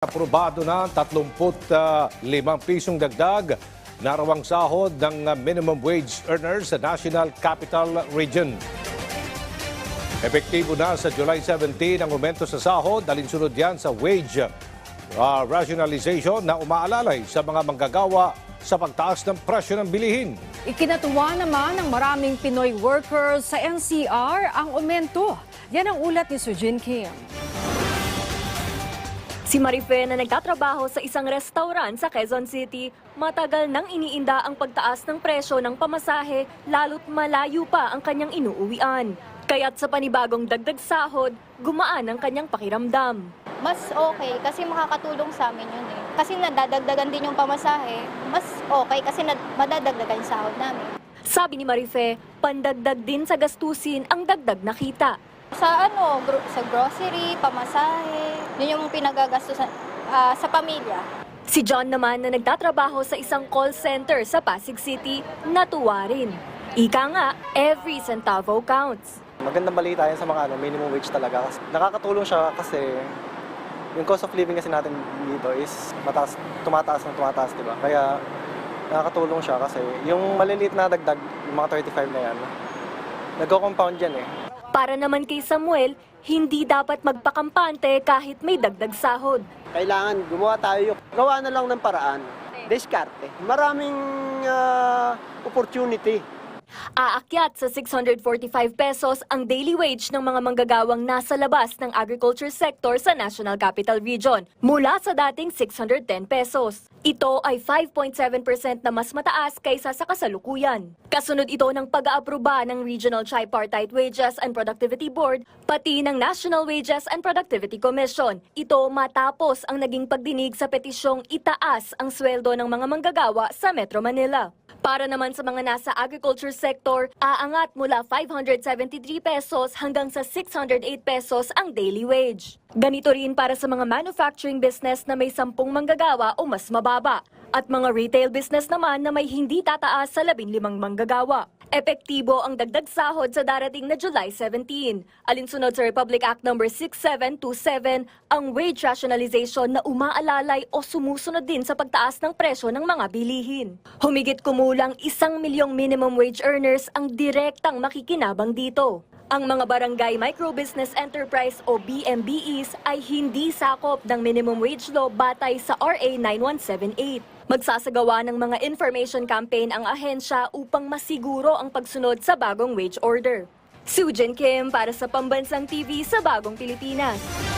Aprobado na ang 35 pisong dagdag na rawang sahod ng uh, minimum wage earners sa National Capital Region. Epektibo na sa July 17 ang aumento sa sahod, alinsunod yan sa wage uh, rationalization na umaalalay sa mga manggagawa sa pagtaas ng presyo ng bilihin. Ikinatuwa naman ng maraming Pinoy workers sa NCR ang aumento. Yan ang ulat ni Sujin Kim. Si Marife na nagtatrabaho sa isang restaurant sa Quezon City, matagal nang iniinda ang pagtaas ng presyo ng pamasahe lalo't malayo pa ang kanyang inuuwian. Kaya't sa panibagong dagdag sahod, gumaan ang kanyang pakiramdam. mas okay kasi makakatulong sa amin yun eh. Kasi nadadagdagan din yung pamasahe, mas okay kasi madadagdagan yung sahod namin. Sabi ni Marife, pandagdag din sa gastusin ang dagdag na kita. Sa ano, gro- sa grocery, pamasahe, yun yung pinagagastos sa, ah, sa pamilya. Si John naman na nagtatrabaho sa isang call center sa Pasig City, natuwa rin. Ika nga, every centavo counts. Magandang balita yan sa mga ano, minimum wage talaga. Kasi nakakatulong siya kasi yung cost of living kasi natin dito is mataas, tumataas ng tumataas, di ba? Kaya nakakatulong siya kasi yung maliliit na dagdag, yung mga 35 na yan, nagko-compound yan eh. Para naman kay Samuel, hindi dapat magpakampante kahit may dagdag sahod. Kailangan gumawa tayo. Gawa na lang ng paraan. Diskarte. Maraming ah, opportunity. Aakyat sa 645 pesos ang daily wage ng mga manggagawang nasa labas ng agriculture sector sa National Capital Region mula sa dating 610 pesos. Ito ay 5.7% na mas mataas kaysa sa kasalukuyan. Kasunod ito ng pag-aaproba ng Regional Tripartite Wages and Productivity Board pati ng National Wages and Productivity Commission. Ito matapos ang naging pagdinig sa petisyong itaas ang sweldo ng mga manggagawa sa Metro Manila. Para naman sa mga nasa agriculture sector, aangat mula 573 pesos hanggang sa 608 pesos ang daily wage. Ganito rin para sa mga manufacturing business na may 10 manggagawa o mas mababa. At mga retail business naman na may hindi tataas sa 15 manggagawa. Epektibo ang dagdag sahod sa darating na July 17. Alinsunod sa Republic Act No. 6727, ang wage rationalization na umaalalay o sumusunod din sa pagtaas ng presyo ng mga bilihin. Humigit kumulang isang milyong minimum wage earners ang direktang makikinabang dito. Ang mga barangay microbusiness enterprise o BMBEs ay hindi sakop ng minimum wage law batay sa RA 9178. Magsasagawa ng mga information campaign ang ahensya upang masiguro ang pagsunod sa bagong wage order. Sujin Kim para sa Pambansang TV sa Bagong Pilipinas.